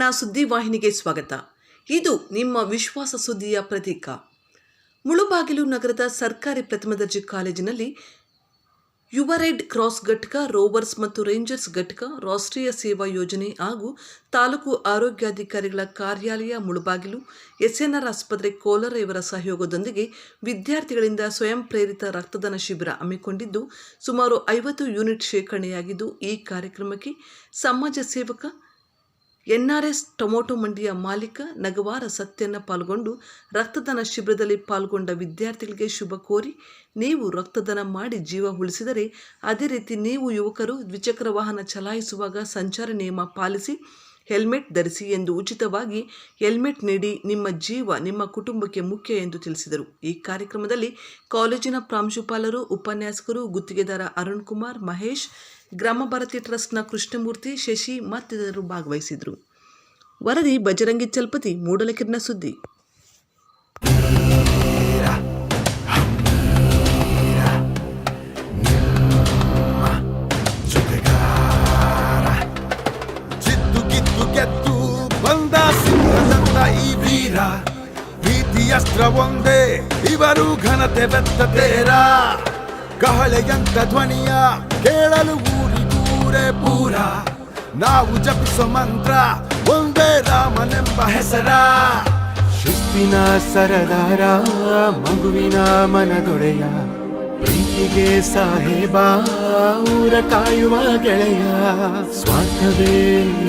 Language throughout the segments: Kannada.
ಬೆಳಗಿನ ಸುದ್ದಿವಾಹಿನಿಗೆ ಸ್ವಾಗತ. ಇದು ನಿಮ್ಮ ವಿಶ್ವಾಸ ಸುದ್ದಿಯ ಪ್ರತೀಕ. ಮುಳುಬಾಗಿಲು ನಗರದ ಸರ್ಕಾರಿ ಪ್ರಥಮ ದರ್ಜೆ ಕಾಲೇಜಿನಲ್ಲಿ ಯುವ ರೆಡ್ ಕ್ರಾಸ್ ಘಟಕ, ರೋವರ್ಸ್ ಮತ್ತು ರೇಂಜರ್ಸ್ ಘಟಕ, ರಾಷ್ಟ್ರೀಯ ಸೇವಾ ಯೋಜನೆ ಹಾಗೂ ತಾಲೂಕು ಆರೋಗ್ಯಾಧಿಕಾರಿಗಳ ಕಾರ್ಯಾಲಯ ಮುಳುಬಾಗಿಲು, ಎಸ್ಎನ್ಆರ್ ಆಸ್ಪತ್ರೆ ಕೋಲಾರ ಇವರ ಸಹಯೋಗದೊಂದಿಗೆ ವಿದ್ಯಾರ್ಥಿಗಳಿಂದ ಸ್ವಯಂ ಪ್ರೇರಿತ ರಕ್ತದಾನ ಶಿಬಿರ ಹಮ್ಮಿಕೊಂಡಿದ್ದು, ಸುಮಾರು ಐವತ್ತು ಯೂನಿಟ್ ಶೇಖರಣೆಯಾಗಿದ್ದು, ಈ ಕಾರ್ಯಕ್ರಮಕ್ಕೆ ಸಮಾಜ ಸೇವಕ ಎನ್ಆರ್ಎಸ್ ಟೊಮೊಟೊ ಮಂಡಿಯ ಮಾಲೀಕ ನಗವಾರ ಸತ್ಯನ್ನ ಪಾಲ್ಗೊಂಡು ರಕ್ತದಾನ ಶಿಬಿರದಲ್ಲಿ ಪಾಲ್ಗೊಂಡ ವಿದ್ಯಾರ್ಥಿಗಳಿಗೆ ಶುಭ ಕೋರಿ ನೀವು ರಕ್ತದಾನ ಮಾಡಿ ಜೀವ ಉಳಿಸಿದರೆ ಅದೇ ರೀತಿ ನೀವು ಯುವಕರು ದ್ವಿಚಕ್ರ ವಾಹನ ಚಲಾಯಿಸುವಾಗ ಸಂಚಾರ ನಿಯಮ ಪಾಲಿಸಿ ಹೆಲ್ಮೆಟ್ ಧರಿಸಿ ಎಂದು ಉಚಿತವಾಗಿ ಹೆಲ್ಮೆಟ್ ನೀಡಿ ನಿಮ್ಮ ಜೀವ ನಿಮ್ಮ ಕುಟುಂಬಕ್ಕೆ ಮುಖ್ಯ ಎಂದು ತಿಳಿಸಿದರು. ಈ ಕಾರ್ಯಕ್ರಮದಲ್ಲಿ ಕಾಲೇಜಿನ ಪ್ರಾಂಶುಪಾಲರು, ಉಪನ್ಯಾಸಕರು, ಗುತ್ತಿಗೆದಾರ ಅರುಣ್ ಕುಮಾರ್, ಮಹೇಶ್ ಗ್ರಾಮ ಭಾರತಿ ಟ್ರಸ್ಟ್ನ ಕೃಷ್ಣಮೂರ್ತಿ ಶಶಿ ಮತ್ತಿತರರು ಭಾಗವಹಿಸಿದರು. ವರದಿ ಬಜರಂಗಿ ಚಲ್ಪತಿ, ಮೂಡಲಕಿರಣ ಸುದ್ದಿ. ಅಸ್ತ್ರ ಒಂದೇ, ಇವರು ಘನತೆ ಬೆತ್ತ ತೇರ. ಕಹಳೆಯಂತ ಧ್ವನಿಯ ಕೇಳಲು ಊರಿಗೂರೇ ಪೂರ. ನಾವು ಜಪಿಸೋ ಮಂತ್ರ, ಒಂದೇ ರಾಮನೆಂಬ ಹೆಸರ. ಶಿಸ್ತಿನ ಸರದಾರ, ಮಗುವಿನ ಮನದೊಡೆಯ, ಪ್ರೀತಿಗೆ ಸಾಹೇಬ, ಊರ ಕಾಯುವ ಗೆಳೆಯ. ಸ್ವಾರ್ಥವೇ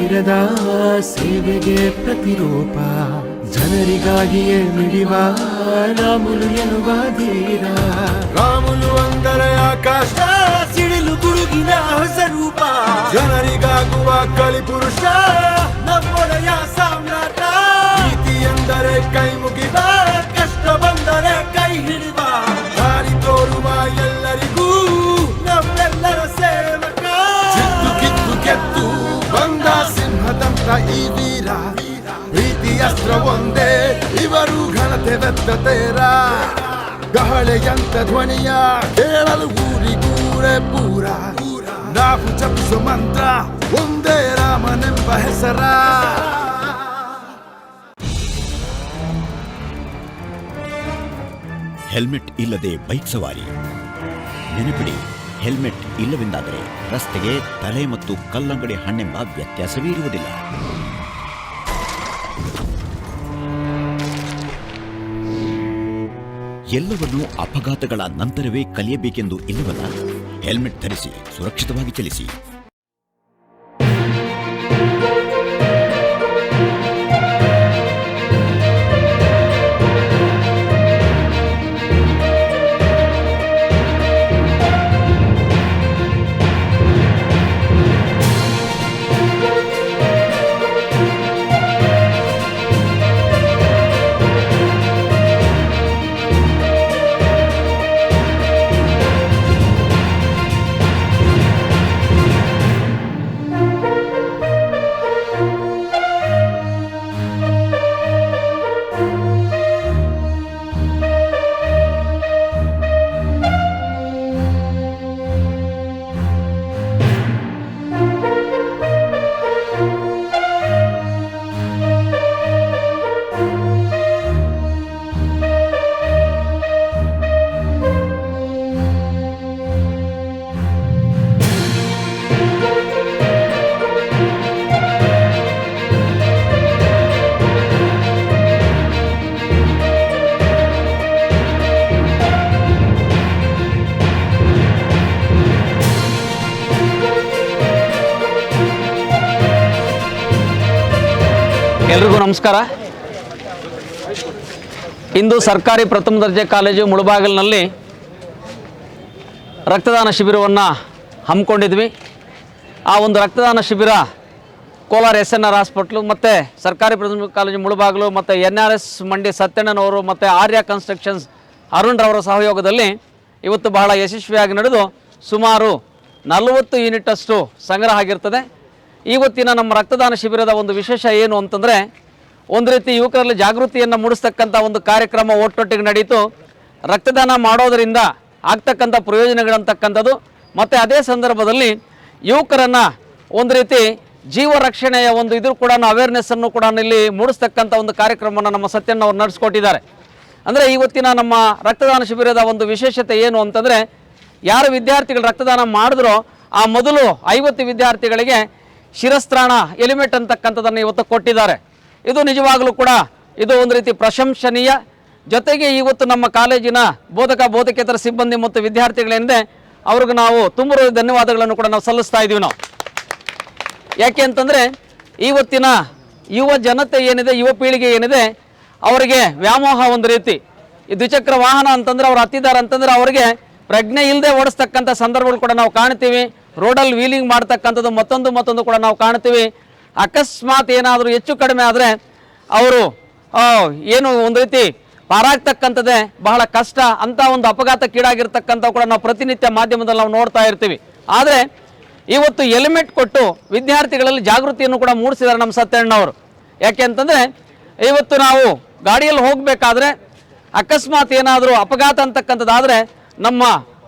ಇರದ ಸೇವೆಗೆ ಪ್ರತಿರೂಪ. ಜನರಿಗಾಗಿಯೇ ಮಿಡಿವ ರಾಮುಲು ಎನ್ನುವ ಧೀರ. ರಾಮುಲು ಅಂದರೆ ಆಕಾಶ ಸಿಡಿಲು ಗುಡುಗಿನ ಹೊಸ ರೂಪ. ಜನರಿಗಾಗುವ ಕಲಿಪುರುಷ ನಮ್ಮೊಡೆಯ ಸಾಮ್ರಾಟ. ಪ್ರೀತಿ ಎಂದರೆ ಕೈ ಮುಗಿದ ಕಷ್ಟ ಬಂದರೆ ಕೈ ಹಿಡಿದ. ದಾರಿ ತೋರುವ ಎಲ್ಲರಿಗೂ ನಮ್ಮೆಲ್ಲರ ಸೇವಕ. ಜಿದ್ದು ಕಿತ್ತು ಕೆತ್ತು ಬಂದ ಸಿಂಹದಂತ ಈ ವೀರ. ಪ್ರೀತಿ ಅಸ್ತ್ರ ಒಂದೇ, ಇವರು ಘನತೆ ಬೆತ್ತ ತೇರ. ಗಹಳೆಯಂತ ಧ್ವನಿಯ ಕೇಳಲು ಊರಿಗೂರೇ ಪೂರ. ನಾವು ಜಪಿಸೋ ಮಂತ್ರ, ಒಂದೇ ರಾಮನೆಂಬ ಹೆಸರ. ಹೆಲ್ಮೆಟ್ ಇಲ್ಲದೆ ಬೈಕ್ ಸವಾರಿ. ನೆನಪಿಡಿ, ಹೆಲ್ಮೆಟ್ ಇಲ್ಲವೆಂದಾದರೆ ರಸ್ತೆಗೆ ತಲೆ ಮತ್ತು ಕಲ್ಲಂಗಡಿ ಹಣ್ಣೆಂಬ ವ್ಯತ್ಯಾಸವೇ ಇರುವುದಿಲ್ಲ. ಎಲ್ಲವನ್ನೂ ಅಪಘಾತಗಳ ನಂತರವೇ ಕಲಿಯಬೇಕೆಂದು ಇಲ್ಲವಲ್ಲ? ಹೆಲ್ಮೆಟ್ ಧರಿಸಿ ಸುರಕ್ಷಿತವಾಗಿ ಚಲಿಸಿ. ನಮಸ್ಕಾರ. ಇಂದು ಸರ್ಕಾರಿ ಪ್ರಥಮ ದರ್ಜೆ ಕಾಲೇಜು ಮುಳುಬಾಗಿಲಿನಲ್ಲಿ ರಕ್ತದಾನ ಶಿಬಿರವನ್ನು ಹಮ್ಮಿಕೊಂಡಿದ್ವಿ. ಆ ಒಂದು ರಕ್ತದಾನ ಶಿಬಿರ Kolar S N R hospital ಮತ್ತು ಸರ್ಕಾರಿ ಪ್ರಥಮ ಕಾಲೇಜು ಮುಳುಬಾಗಿಲು ಮತ್ತು ಎನ್ ಆರ್ ಎಸ್ ಮಂಡಿ ಸತ್ಯಣ್ಣನವರು ಮತ್ತು ಆರ್ಯ ಕನ್ಸ್ಟ್ರಕ್ಷನ್ಸ್ ಅರುಣ್ ರವರ ಸಹಯೋಗದಲ್ಲಿ ಇವತ್ತು ಬಹಳ ಯಶಸ್ವಿಯಾಗಿ ನಡೆದು ಸುಮಾರು ನಲವತ್ತು ಯೂನಿಟಷ್ಟು ಸಂಗ್ರಹ ಆಗಿರ್ತದೆ. ಇವತ್ತಿನ ನಮ್ಮ ರಕ್ತದಾನ ಶಿಬಿರದ ಒಂದು ವಿಶೇಷ ಏನು ಅಂತಂದರೆ ಒಂದು ರೀತಿ ಯುವಕರಲ್ಲಿ ಜಾಗೃತಿಯನ್ನು ಮೂಡಿಸ್ತಕ್ಕಂಥ ಒಂದು ಕಾರ್ಯಕ್ರಮ ಒಟ್ಟೊಟ್ಟಿಗೆ ನಡೀತು. ರಕ್ತದಾನ ಮಾಡೋದರಿಂದ ಆಗ್ತಕ್ಕಂಥ ಪ್ರಯೋಜನಗಳಂತಕ್ಕಂಥದ್ದು. ಮತ್ತು ಅದೇ ಸಂದರ್ಭದಲ್ಲಿ ಯುವಕರನ್ನು ಒಂದು ರೀತಿ ಜೀವ ರಕ್ಷಣೆಯ ಒಂದು ಇದ್ರ ಕೂಡ ಅವೇರ್ನೆಸ್ಸನ್ನು ಕೂಡ ಇಲ್ಲಿ ಮೂಡಿಸ್ತಕ್ಕಂಥ ಒಂದು ಕಾರ್ಯಕ್ರಮವನ್ನು ನಮ್ಮ ಸತ್ಯಣ್ಣ ಅವರು ನಡೆಸ್ಕೊಟ್ಟಿದ್ದಾರೆ. ಅಂದರೆ ಇವತ್ತಿನ ನಮ್ಮ ರಕ್ತದಾನ ಶಿಬಿರದ ಒಂದು ವಿಶೇಷತೆ ಏನು ಅಂತಂದರೆ, ಯಾರು ವಿದ್ಯಾರ್ಥಿಗಳು ರಕ್ತದಾನ ಮಾಡಿದ್ರೋ ಆ ಮೊದಲು ಐವತ್ತು ವಿದ್ಯಾರ್ಥಿಗಳಿಗೆ ಶಿರಸ್ತ್ರಾಣ ಎಲಿಮೆಟ್ ಅಂತಕ್ಕಂಥದ್ದನ್ನು ಇವತ್ತು ಕೊಟ್ಟಿದ್ದಾರೆ. ಇದು ನಿಜವಾಗಲೂ ಕೂಡ ಇದು ಒಂದು ರೀತಿ ಪ್ರಶಂಸನೀಯ. ಜೊತೆಗೆ ಇವತ್ತು ನಮ್ಮ ಕಾಲೇಜಿನ ಬೋಧಕ ಬೋಧಕೇತರ ಸಿಬ್ಬಂದಿ ಮತ್ತು ವಿದ್ಯಾರ್ಥಿಗಳೆಂದೆ ಅವ್ರಿಗೆ ನಾವು ತುಂಬ ಧನ್ಯವಾದಗಳನ್ನು ಕೂಡ ನಾವು ಸಲ್ಲಿಸ್ತಾ ಇದ್ದೀವಿ ನಾವು. ಯಾಕೆ ಅಂತಂದರೆ ಇವತ್ತಿನ ಯುವ ಜನತೆ ಏನಿದೆ, ಯುವ ಪೀಳಿಗೆ ಏನಿದೆ, ಅವರಿಗೆ ವ್ಯಾಮೋಹ ಒಂದು ರೀತಿ. ಈ ದ್ವಿಚಕ್ರ ವಾಹನ ಅಂತಂದ್ರೆ ಅವ್ರು ಹತ್ತಿದ್ದಾರೆ ಅಂತಂದ್ರೆ ಅವರಿಗೆ ಪ್ರಜ್ಞೆ ಇಲ್ಲದೆ ಓಡಿಸ್ತಕ್ಕಂಥ ಸಂದರ್ಭಗಳು ಕೂಡ ನಾವು ಕಾಣ್ತೀವಿ. ರೋಡಲ್ಲಿ ವೀಲಿಂಗ್ ಮಾಡ್ತಕ್ಕಂಥದ್ದು ಮತ್ತೊಂದು ಮತ್ತೊಂದು ಕೂಡ ನಾವು ಕಾಣ್ತೀವಿ. ಅಕಸ್ಮಾತ್ ಏನಾದರೂ ಹೆಚ್ಚು ಕಡಿಮೆ ಆದರೆ ಅವರು ಏನು ಒಂದು ರೀತಿ ಪಾರಾಗ್ತಕ್ಕಂಥದ್ದೇ ಬಹಳ ಕಷ್ಟ. ಅಂತ ಒಂದು ಅಪಘಾತಕ್ಕೀಡಾಗಿರ್ತಕ್ಕಂಥ ಕೂಡ ನಾವು ಪ್ರತಿನಿತ್ಯ ಮಾಧ್ಯಮದಲ್ಲಿ ನಾವು ನೋಡ್ತಾ ಇರ್ತೀವಿ. ಆದರೆ ಇವತ್ತು ಹೆಲ್ಮೆಟ್ ಕೊಟ್ಟು ವಿದ್ಯಾರ್ಥಿಗಳಲ್ಲಿ ಜಾಗೃತಿಯನ್ನು ಕೂಡ ಮೂಡಿಸಿದ್ದಾರೆ ನಮ್ಮ ಸತ್ಯಣ್ಣವರು. ಯಾಕೆ ಅಂತಂದರೆ ಇವತ್ತು ನಾವು ಗಾಡಿಯಲ್ಲಿ ಹೋಗಬೇಕಾದ್ರೆ ಅಕಸ್ಮಾತ್ ಏನಾದರೂ ಅಪಘಾತ ಅಂತಕ್ಕಂಥದ್ದಾದರೆ ನಮ್ಮ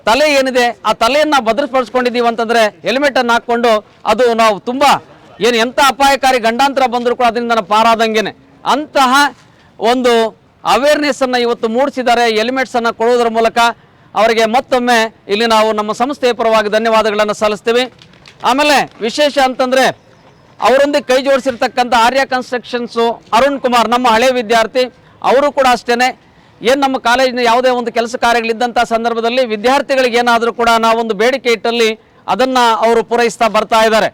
ತಲೆ ಏನಿದೆ, ಆ ತಲೆಯನ್ನು ಭದ್ರಪಡಿಸ್ಕೊಂಡಿದ್ದೀವಿ ಅಂತಂದರೆ ಹೆಲ್ಮೆಟನ್ನು ಹಾಕ್ಕೊಂಡು ಅದು ನಾವು ತುಂಬ ಏನು ಎಂಥ ಅಪಾಯಕಾರಿ ಗಂಡಾಂತರ ಬಂದರೂ ಕೂಡ ಅದರಿಂದ ನಾನು ಪಾರಾದಂಗೆನೆ. ಅಂತಹ ಒಂದು ಅವೇರ್ನೆಸ್ಸನ್ನು ಇವತ್ತು ಮೂಡಿಸಿದ್ದಾರೆ ಹೆಲ್ಮೆಟ್ಸನ್ನು ಕೊಡುವುದರ ಮೂಲಕ ಅವರಿಗೆ ಮತ್ತೊಮ್ಮೆ ಇಲ್ಲಿ ನಾವು ನಮ್ಮ ಸಂಸ್ಥೆಯ ಪರವಾಗಿ ಧನ್ಯವಾದಗಳನ್ನು ಸಲ್ಲಿಸ್ತೀವಿ. ಆಮೇಲೆ ವಿಶೇಷ ಅಂತಂದರೆ ಅವರೊಂದಿಗೆ ಕೈ ಜೋಡಿಸಿರ್ತಕ್ಕಂಥ ಆರ್ಯ ಕನ್ಸ್ಟ್ರಕ್ಷನ್ಸು ಅರುಣ್ ಕುಮಾರ್, ನಮ್ಮ ಹಳೆ ವಿದ್ಯಾರ್ಥಿ, ಅವರು ಕೂಡ ಅಷ್ಟೇ ಏನು ನಮ್ಮ ಕಾಲೇಜಿನ ಯಾವುದೇ ಒಂದು ಕೆಲಸ ಕಾರ್ಯಗಳಿದ್ದಂಥ ಸಂದರ್ಭದಲ್ಲಿ ವಿದ್ಯಾರ್ಥಿಗಳಿಗೆ ಏನಾದರೂ ಕೂಡ ನಾವೊಂದು ಬೇಡಿಕೆ ಇಟ್ಟಲ್ಲಿ ಅದನ್ನು ಅವರು ಪೂರೈಸ್ತಾ ಬರ್ತಾ ಇದ್ದಾರೆ.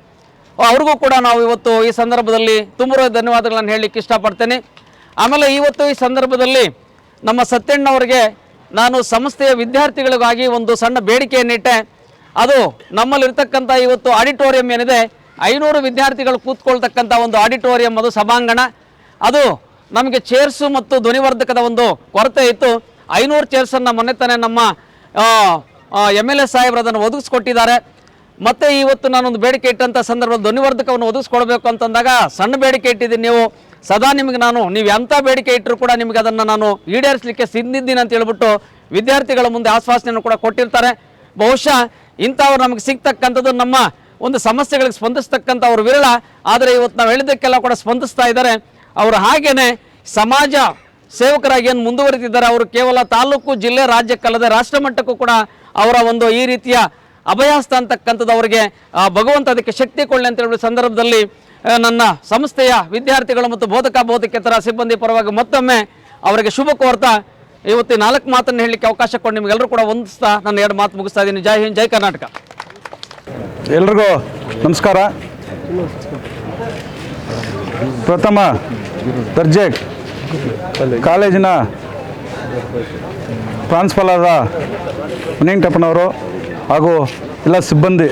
ಅವ್ರಿಗೂ ಕೂಡ ನಾವು ಇವತ್ತು ಈ ಸಂದರ್ಭದಲ್ಲಿ ತುಂಬ ಧನ್ಯವಾದಗಳನ್ನು ಹೇಳಲಿಕ್ಕೆ ಇಷ್ಟಪಡ್ತೇನೆ. ಆಮೇಲೆ ಇವತ್ತು ಈ ಸಂದರ್ಭದಲ್ಲಿ ನಮ್ಮ ಸತ್ಯಣ್ಣವರಿಗೆ ನಾನು ಸಂಸ್ಥೆಯ ವಿದ್ಯಾರ್ಥಿಗಳಿಗಾಗಿ ಒಂದು ಸಣ್ಣ ಬೇಡಿಕೆಯನ್ನಿಟ್ಟೆ ಅದು ನಮ್ಮಲ್ಲಿರ್ತಕ್ಕಂಥ ಇವತ್ತು ಆಡಿಟೋರಿಯಂ ಏನಿದೆ, ಐನೂರು ವಿದ್ಯಾರ್ಥಿಗಳು ಕೂತ್ಕೊಳ್ತಕ್ಕಂಥ ಒಂದು ಆಡಿಟೋರಿಯಂ, ಅದು ಸಭಾಂಗಣ. ಅದು ನಮಗೆ ಚೇರ್ಸು ಮತ್ತು ಧ್ವನಿವರ್ಧಕದ ಒಂದು ಕೊರತೆ ಇತ್ತು. ಐನೂರು ಚೇರ್ಸನ್ನು ಮೊನ್ನೆ ತಾನೇ ನಮ್ಮ ಎಂ ಎಲ್ ಎ ಸಾಹೇಬ್ರು ಅದನ್ನು ಒದಗಿಸ್ಕೊಟ್ಟಿದ್ದಾರೆ. ಮತ್ತೆ ಇವತ್ತು ನಾನೊಂದು ಬೇಡಿಕೆ ಇಟ್ಟಂಥ ಸಂದರ್ಭದಲ್ಲಿ ಧ್ವನಿವರ್ಧಕವನ್ನು ಒದಗಿಸ್ಕೊಡ್ಬೇಕು ಅಂತಂದಾಗ ಸಣ್ಣ ಬೇಡಿಕೆ ಇಟ್ಟಿದ್ದೀನಿ ನೀವು. ಸದಾ ನಿಮಗೆ ನಾನು, ನೀವು ಎಂಥ ಬೇಡಿಕೆ ಇಟ್ಟರು ಕೂಡ ನಿಮಗೆ ಅದನ್ನು ನಾನು ಈಡೇರಿಸಲಿಕ್ಕೆ ಸಿದ್ಧಿದ್ದೀನಿ ಅಂತ ಹೇಳ್ಬಿಟ್ಟು ವಿದ್ಯಾರ್ಥಿಗಳ ಮುಂದೆ ಆಶ್ವಾಸನೆಯನ್ನು ಕೂಡ ಕೊಟ್ಟಿರ್ತಾರೆ. ಬಹುಶಃ ಇಂಥವ್ರು ನಮಗೆ ಸಿಗ್ತಕ್ಕಂಥದ್ದು ನಮ್ಮ ಒಂದು ಸಮಸ್ಯೆಗಳಿಗೆ ಸ್ಪಂದಿಸ್ತಕ್ಕಂಥ ಅವ್ರು ವಿರಳ. ಆದರೆ ಇವತ್ತು ನಾವು ಹೇಳಿದ್ದಕ್ಕೆಲ್ಲ ಕೂಡ ಸ್ಪಂದಿಸ್ತಾ ಇದ್ದಾರೆ. ಅವರು ಹಾಗೇನೆ ಸಮಾಜ ಸೇವಕರಾಗಿ ಏನು ಮುಂದುವರಿತಿದ್ದಾರೆ ಅವರು ಕೇವಲ ತಾಲೂಕು, ಜಿಲ್ಲೆ ರಾಜ್ಯಕ್ಕಲ್ಲದೆ ರಾಷ್ಟ್ರ ಮಟ್ಟಕ್ಕೂ ಕೂಡ ಅವರ ಒಂದು ಈ ರೀತಿಯ ಅಭಯಾಸ್ತ ಅಂತಕ್ಕಂಥದ್ದು ಅವರಿಗೆ ಭಗವಂತ ಅದಕ್ಕೆ ಶಕ್ತಿ ಕೊಳ್ಳಿ ಅಂತ ಹೇಳಿ ಸಂದರ್ಭದಲ್ಲಿ ನನ್ನ ಸಂಸ್ಥೆಯ ವಿದ್ಯಾರ್ಥಿಗಳು ಮತ್ತು ಬೋಧಕ ಬೋಧಕೇತರ ಸಿಬ್ಬಂದಿ ಪರವಾಗಿ ಮತ್ತೊಮ್ಮೆ ಅವರಿಗೆ ಶುಭ ಕೋರ್ತಾ. ಇವತ್ತು ನಾಲ್ಕು ಮಾತನ್ನು ಹೇಳಲಿಕ್ಕೆ ಅವಕಾಶ ಕೊಟ್ಟು ನಿಮಗೆಲ್ಲರೂ ಕೂಡ ಹೊಂದಿಸ್ತಾ ನಾನು ಎರಡು ಮಾತು ಮುಗಿಸ್ತಾ ಇದ್ದೀನಿ. ಜೈ ಹಿಂದ್, ಜೈ ಕರ್ನಾಟಕ. ಎಲ್ರಿಗೂ ನಮಸ್ಕಾರ. ಪ್ರಥಮ ದರ್ಜೆ ಕಾಲೇಜಿನ ಪ್ರಾನ್ಸ್ಪಾಲರ ಮುನಿಂಗಟಪ್ಪನವರು ಹಾಗೂ ಎಲ್ಲ ಸಿಬ್ಬಂದಿ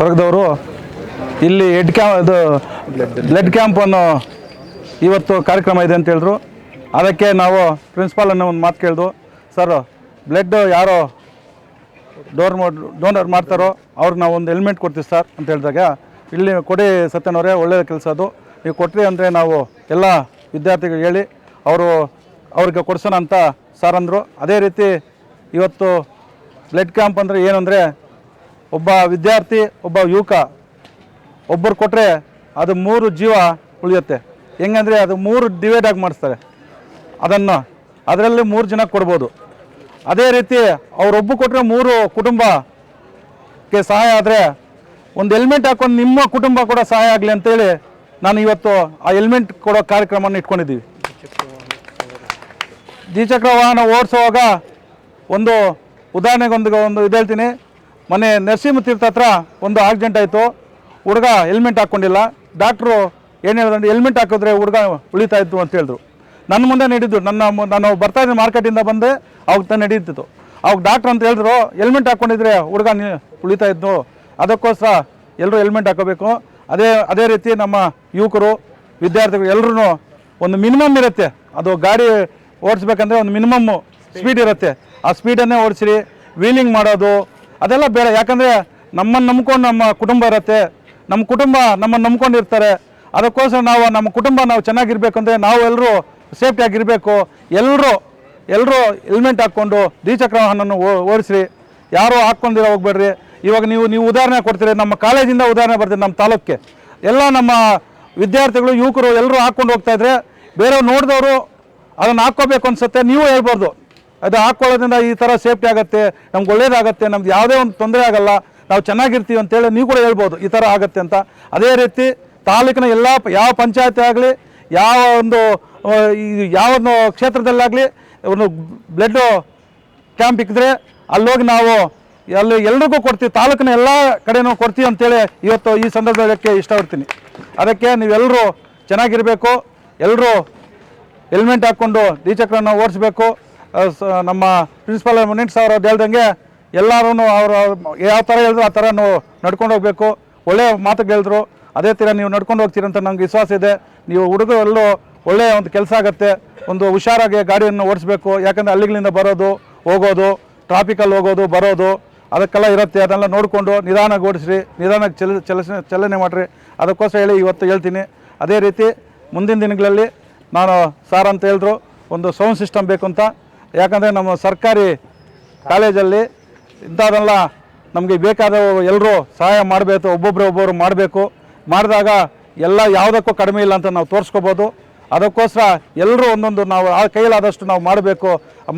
ವರ್ಗದವರು ಇಲ್ಲಿ ಹೆಡ್ ಕ್ಯಾಂಪ್ ಇದು ಬ್ಲಡ್ ಕ್ಯಾಂಪನ್ನು ಇವತ್ತು ಕಾರ್ಯಕ್ರಮ ಇದೆ ಅಂತ ಹೇಳಿದ್ರು. ಅದಕ್ಕೆ ನಾವು ಪ್ರಿನ್ಸಿಪಾಲನ್ನು ಒಂದು ಮಾತು ಕೇಳಿದ್ವು ಸರ್ ಬ್ಲಡ್ ಯಾರೋ ಡೋರ್ ಡೋನರ್ ಮಾಡ್ತಾರೋ ಅವ್ರಿಗೆ ನಾವು ಒಂದು ಹೆಲ್ಮೆಟ್ ಕೊಡ್ತೀವಿ ಸರ್ ಅಂತ ಹೇಳಿದಾಗ, ಇಲ್ಲಿ ಕೊಡಿ ಸತ್ಯನವರೇ ಒಳ್ಳೆಯ ಕೆಲಸ ಅದು. ನೀವು ಕೊಟ್ರಿ ಅಂದರೆ ನಾವು ಎಲ್ಲ ವಿದ್ಯಾರ್ಥಿಗಳು ಹೇಳಿ, ಅವರು ಅವ್ರಿಗೆ ಕೊಡ್ಸೋಣ ಅಂತ ಸರ್ ಅಂದರು. ಅದೇ ರೀತಿ ಇವತ್ತು ಬ್ಲಡ್ ಕ್ಯಾಂಪ್ ಅಂದರೆ ಏನು ಅಂದರೆ ಒಬ್ಬ ವಿದ್ಯಾರ್ಥಿ, ಒಬ್ಬ ಯುವಕ, ಒಬ್ಬರು ಕೊಟ್ಟರೆ ಅದು ಮೂರು ಜೀವ ಉಳಿಯುತ್ತೆ. ಹೆಂಗಂದರೆ ಅದು ಮೂರು ಡಿವೈಡ್ ಆಗಿ ಮಾಡಿಸ್ತಾರೆ. ಅದನ್ನು ಅದರಲ್ಲಿ ಮೂರು ಜನ ಕೊಡ್ಬೋದು. ಅದೇ ರೀತಿ ಅವರೊಬ್ಬ ಕೊಟ್ಟರೆ ಮೂರು ಕುಟುಂಬಕ್ಕೆ ಸಹಾಯ ಆದರೆ ಒಂದು ಹೆಲ್ಮೆಟ್ ಹಾಕೊಂಡು ನಿಮ್ಮ ಕುಟುಂಬ ಕೂಡ ಸಹಾಯ ಆಗಲಿ ಅಂತೇಳಿ ನಾನು ಇವತ್ತು ಆ ಹೆಲ್ಮೆಟ್ ಕೊಡೋ ಕಾರ್ಯಕ್ರಮವನ್ನು ಇಟ್ಕೊಂಡಿದ್ದೀವಿ. ದ್ವಿಚಕ್ರ ವಾಹನ ಓಡಿಸುವಾಗ ಒಂದು ಉದಾಹರಣೆಗೊಂದು ಒಂದು ಇದು ಹೇಳ್ತೀನಿ. ಮೊನ್ನೆ ನರಸಿಂಹ ತೀರ್ಥ ಹತ್ರ ಒಂದು ಆಕ್ಸಿಡೆಂಟ್ ಆಯಿತು. ಹುಡುಗ ಹೆಲ್ಮೆಟ್ ಹಾಕ್ಕೊಂಡಿಲ್ಲ ಡಾಕ್ಟ್ರು ಏನು ಹೇಳಿದ್ರೆ ಹೆಲ್ಮೆಟ್ ಹಾಕಿದ್ರೆ ಹುಡುಗ ಉಳಿತಾ ಇತ್ತು ಅಂತ ಹೇಳಿದ್ರು. ನನ್ನ ಮುಂದೆ ನಡೀತು ನನ್ನ ನಾನು ಬರ್ತಾ ಇದ್ದೀನಿ ಮಾರ್ಕೆಟಿಂದ ಬಂದೆ ಅವಾಗ ತಾನು ನಡೀತಿತ್ತು ಅವಾಗ ಡಾಕ್ಟ್ರ್ ಅಂತ ಹೇಳಿದ್ರು ಹೆಲ್ಮೆಟ್ ಹಾಕ್ಕೊಂಡಿದ್ರೆ ಹುಡುಗ ಉಳಿತಾ ಇದ್ದು ಅದಕ್ಕೋಸ್ಕರ ಎಲ್ಲರೂ ಹೆಲ್ಮೆಟ್ ಹಾಕೋಬೇಕು. ಅದೇ ಅದೇ ರೀತಿ ನಮ್ಮ ಯುವಕರು, ವಿದ್ಯಾರ್ಥಿಗಳು ಎಲ್ಲರೂ ಒಂದು ಮಿನಿಮಮ್ ಇರುತ್ತೆ. ಅದು ಗಾಡಿ ಓಡಿಸ್ಬೇಕಂದ್ರೆ ಒಂದು ಮಿನಿಮಮ್ ಸ್ಪೀಡ್ ಇರುತ್ತೆ. ಆ ಸ್ಪೀಡನ್ನೇ ಓಡಿಸ್ರಿ ವೀಲಿಂಗ್ ಮಾಡೋದು, ಅದೆಲ್ಲ ಬೇಡ. ಯಾಕಂದರೆ ನಮ್ಮನ್ನು ನಂಬ್ಕೊಂಡು ನಮ್ಮ ಕುಟುಂಬ ಇರುತ್ತೆ. ನಮ್ಮ ಕುಟುಂಬ ನಮ್ಮನ್ನು ನಂಬ್ಕೊಂಡಿರ್ತಾರೆ. ಅದಕ್ಕೋಸ್ಕರ ನಾವು, ನಮ್ಮ ಕುಟುಂಬ ನಾವು ಚೆನ್ನಾಗಿರ್ಬೇಕಂದ್ರೆ ನಾವು ಎಲ್ಲರೂ ಸೇಫ್ಟಿಯಾಗಿರಬೇಕು ಎಲ್ಲರೂ ಎಲ್ಲರೂ ಹೆಲ್ಮೆಟ್ ಹಾಕ್ಕೊಂಡು ದ್ವಿಚಕ್ರ ವಾಹನವನ್ನು ಓಡಿಸ್ರಿ. ಯಾರೂ ಹಾಕ್ಕೊಂಡಿರೋ ಹೋಗ್ಬೇಡ್ರಿ. ಇವಾಗ ನೀವು ನೀವು ಉದಾಹರಣೆ ಕೊಡ್ತೀರಿ. ನಮ್ಮ ಕಾಲೇಜಿಂದ ಉದಾಹರಣೆ ಬರ್ತೀರಿ ನಮ್ಮ ತಾಲೂಕಿಗೆ. ಎಲ್ಲ ನಮ್ಮ ವಿದ್ಯಾರ್ಥಿಗಳು, ಯುವಕರು ಎಲ್ಲರೂ ಹಾಕ್ಕೊಂಡು ಹೋಗ್ತಾಯಿದ್ರೆ ಬೇರೆಯವ್ರು ನೋಡಿದವರು ಅದನ್ನು ಹಾಕ್ಕೋಬೇಕು ಅನ್ಸುತ್ತೆ. ನೀವು ಹೇಳ್ಬೋದು ಅದು ಹಾಕ್ಕೊಳ್ಳೋದ್ರಿಂದ ಈ ಥರ ಸೇಫ್ಟಿ ಆಗುತ್ತೆ, ನಮ್ಗೆ ಒಳ್ಳೇದಾಗತ್ತೆ, ನಮ್ದು ಯಾವುದೇ ಒಂದು ತೊಂದರೆ ಆಗಲ್ಲ, ನಾವು ಚೆನ್ನಾಗಿರ್ತೀವಿ ಅಂತೇಳಿ ನೀವು ಕೂಡ ಹೇಳ್ಬೋದು ಈ ಥರ ಆಗುತ್ತೆ ಅಂತ. ಅದೇ ರೀತಿ ತಾಲೂಕಿನ ಎಲ್ಲ ಯಾವ ಪಂಚಾಯತಿ ಆಗಲಿ, ಯಾವ ಒಂದು ಯಾವ ಒಂದು ಕ್ಷೇತ್ರದಲ್ಲಾಗಲಿ ಒಂದು ಬ್ಲಡ್ಡು ಕ್ಯಾಂಪ್ ಇಕ್ಕಿದ್ರೆ ಅಲ್ಲೋಗಿ ನಾವು ಅಲ್ಲಿ ಎಲ್ರಿಗೂ ಕೊಡ್ತೀವಿ, ತಾಲೂಕಿನ ಎಲ್ಲ ಕಡೆನೂ ಕೊಡ್ತೀವಿ ಅಂತೇಳಿ ಇವತ್ತು ಈ ಸಂದರ್ಭಕ್ಕೆ ಇಷ್ಟಪಡ್ತೀನಿ. ಅದಕ್ಕೆ ನೀವೆಲ್ಲರೂ ಚೆನ್ನಾಗಿರಬೇಕು, ಎಲ್ಲರೂ ಹೆಲ್ಮೆಟ್ ಹಾಕ್ಕೊಂಡು ದ್ವಿಚಕ್ರನ ಓಡಿಸ್ಬೇಕು. ನಮ್ಮ ಪ್ರಿನ್ಸಿಪಾಲ್ ಮುನೀನ್ ಸರ್ ಅದು ಹೇಳ್ದಂಗೆ ಎಲ್ಲರೂ ಅವರು ಯಾವ ಥರ ಹೇಳಿದ್ರು ಆ ಥರ ನಡ್ಕೊಂಡು ಹೋಗಬೇಕು. ಒಳ್ಳೆಯ ಮಾತುಗಳು ಹೇಳಿದ್ರು. ಅದೇ ಥರ ನೀವು ನಡ್ಕೊಂಡು ಹೋಗ್ತೀರಂತ ನಂಗೆ ವಿಶ್ವಾಸ ಇದೆ. ನೀವು ಹುಡುಗರೆಲ್ಲೂ ಒಳ್ಳೆಯ ಒಂದು ಕೆಲಸ ಆಗುತ್ತೆ. ಒಂದು ಹುಷಾರಾಗಿ ಗಾಡಿಯನ್ನು ಓಡಿಸ್ಬೇಕು. ಯಾಕಂದರೆ ಹಳ್ಳಿಗಳಿಂದ ಬರೋದು, ಹೋಗೋದು ಟ್ರಾಫಿಕಲ್ಲಿ ಹೋಗೋದು, ಬರೋದು, ಅದಕ್ಕೆಲ್ಲ ಇರುತ್ತೆ. ಅದನ್ನೆಲ್ಲ ನೋಡಿಕೊಂಡು ನಿಧಾನಕ್ಕೆ ಓಡಿಸ್ರಿ. ನಿಧಾನಕ್ಕೆ ಚಲ ಚಲನೆ ಚಲನೆ ಮಾಡಿರಿ. ಅದಕ್ಕೋಸ್ಕರ ಹೇಳಿ ಇವತ್ತು ಹೇಳ್ತೀನಿ. ಅದೇ ರೀತಿ ಮುಂದಿನ ದಿನಗಳಲ್ಲಿ ನಾನು ಸಾರ್ ಅಂತ ಹೇಳಿದ್ರು, ಒಂದು ಸೌಂಡ್ ಸಿಸ್ಟಮ್ ಬೇಕು ಅಂತ ಯಾಕಂದರೆ ನಮ್ಮ ಸರ್ಕಾರಿ ಕಾಲೇಜಲ್ಲಿ ಇಂಥದ್ದೆಲ್ಲ ನಮಗೆ ಬೇಕಾದ ಎಲ್ಲರೂ ಸಹಾಯ ಮಾಡಬೇಕು ಒಬ್ಬೊಬ್ಬರು ಒಬ್ಬೊಬ್ರು ಮಾಡಬೇಕು. ಮಾಡಿದಾಗ ಎಲ್ಲ ಯಾವುದಕ್ಕೂ ಕಡಿಮೆ ಇಲ್ಲ ಅಂತ ನಾವು ತೋರಿಸ್ಕೋಬೋದು. ಅದಕ್ಕೋಸ್ಕರ ಎಲ್ಲರೂ ಒಂದೊಂದು ನಾವು ಆ ಕೈಲಾದಷ್ಟು ನಾವು ಮಾಡಬೇಕು.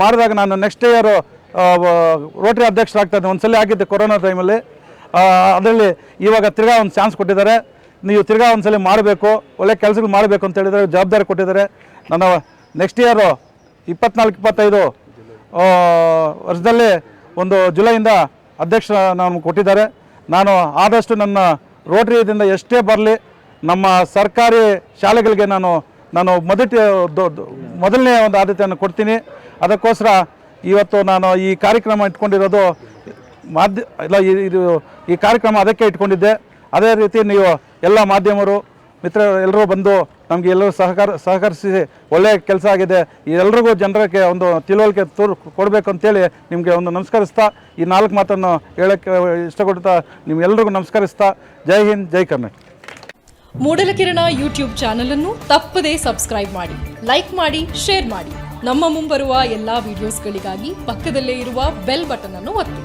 ಮಾಡಿದಾಗ ನಾನು ನೆಕ್ಸ್ಟ್ ಇಯರು ರೋಟರಿ ಒಂದು ಸಲ ಆಗಿದ್ದೆ ಕೊರೋನಾ ಟೈಮಲ್ಲಿ ಅದರಲ್ಲಿ ಇವಾಗ ತಿರ್ಗಾ ಒಂದು ಚಾನ್ಸ್ ಕೊಟ್ಟಿದ್ದಾರೆ. ನೀವು ತಿರ್ಗಾ ಒಂದ್ಸಲ ಮಾಡಬೇಕು. ಒಳ್ಳೆ ಕೆಲಸಗಳು ಮಾಡಬೇಕು ಅಂತ ಹೇಳಿದರೆ ಜವಾಬ್ದಾರಿ ಕೊಟ್ಟಿದ್ದಾರೆ. ನನ್ನ ನೆಕ್ಸ್ಟ್ ಇಯರು ಇಪ್ಪತ್ನಾಲ್ಕು, ಇಪ್ಪತ್ತೈದು ವರ್ಷದಲ್ಲಿ ಒಂದು ಜುಲೈಯಿಂದ ಅಧ್ಯಕ್ಷ ನಾನು ಕೊಟ್ಟಿದ್ದಾರೆ. ನಾನು ಆದಷ್ಟು ನನ್ನ ರೋಟರಿಯಿಂದ ಎಷ್ಟೇ ಬರಲಿ, ನಮ್ಮ ಸರ್ಕಾರಿ ಶಾಲೆಗಳಿಗೆ ನಾನು ನಾನು ಮೊದಟಿ ಮೊದಲನೇ ಒಂದು ಆದ್ಯತೆಯನ್ನು ಕೊಡ್ತೀನಿ. ಅದಕ್ಕೋಸ್ಕರ ಇವತ್ತು ನಾನು ಈ ಕಾರ್ಯಕ್ರಮ ಇಟ್ಕೊಂಡಿರೋದು ಮಾಧ್ಯ, ಇಲ್ಲ ಇದು, ಈ ಕಾರ್ಯಕ್ರಮ ಅದಕ್ಕೆ ಇಟ್ಕೊಂಡಿದ್ದೆ. ಅದೇ ರೀತಿ ನೀವು ಎಲ್ಲ ಮಾಧ್ಯಮರು, ಮಿತ್ರ, ಎಲ್ಲರೂ ಬಂದು ನಮಗೆ ಎಲ್ಲರೂ ಸಹಕಾರ, ಸಹಕರಿಸಿ ಒಳ್ಳೆಯ ಕೆಲಸ ಆಗಿದೆ. ಎಲ್ಲರಿಗೂ ಜನರಿಗೆ ಒಂದು ತಿಳುವಳಿಕೆ ತೋರ್, ಕೊಡಬೇಕು ಅಂತೇಳಿ ನಿಮಗೆ ಒಂದು ನಮಸ್ಕರಿಸ್ತಾ, ಈ ನಾಲ್ಕು ಮಾತನ್ನು ಹೇಳೋಕ್ಕೆ ಇಷ್ಟಪಡ್ತಾ ನಿಮ್ಗೆಲ್ರಿಗೂ ನಮಸ್ಕರಿಸ್ತಾ, ಜೈ ಹಿಂದ್, ಜೈ ಕರ್ನಾಟಕ. ಮೂಡಲಕಿರಣ ಯೂಟ್ಯೂಬ್ ಚಾನಲನ್ನು ತಪ್ಪದೇ ಸಬ್ಸ್ಕ್ರೈಬ್ ಮಾಡಿ, ಲೈಕ್ ಮಾಡಿ, ಶೇರ್ ಮಾಡಿ. ನಮ್ಮ ಮುಂಬರುವ ಎಲ್ಲಾ ವಿಡಿಯೋಸ್ಗಳಿಗಾಗಿ ಪಕ್ಕದಲ್ಲೇ ಇರುವ ಬೆಲ್ ಬಟನ್ ಅನ್ನು ಒತ್ತಿ.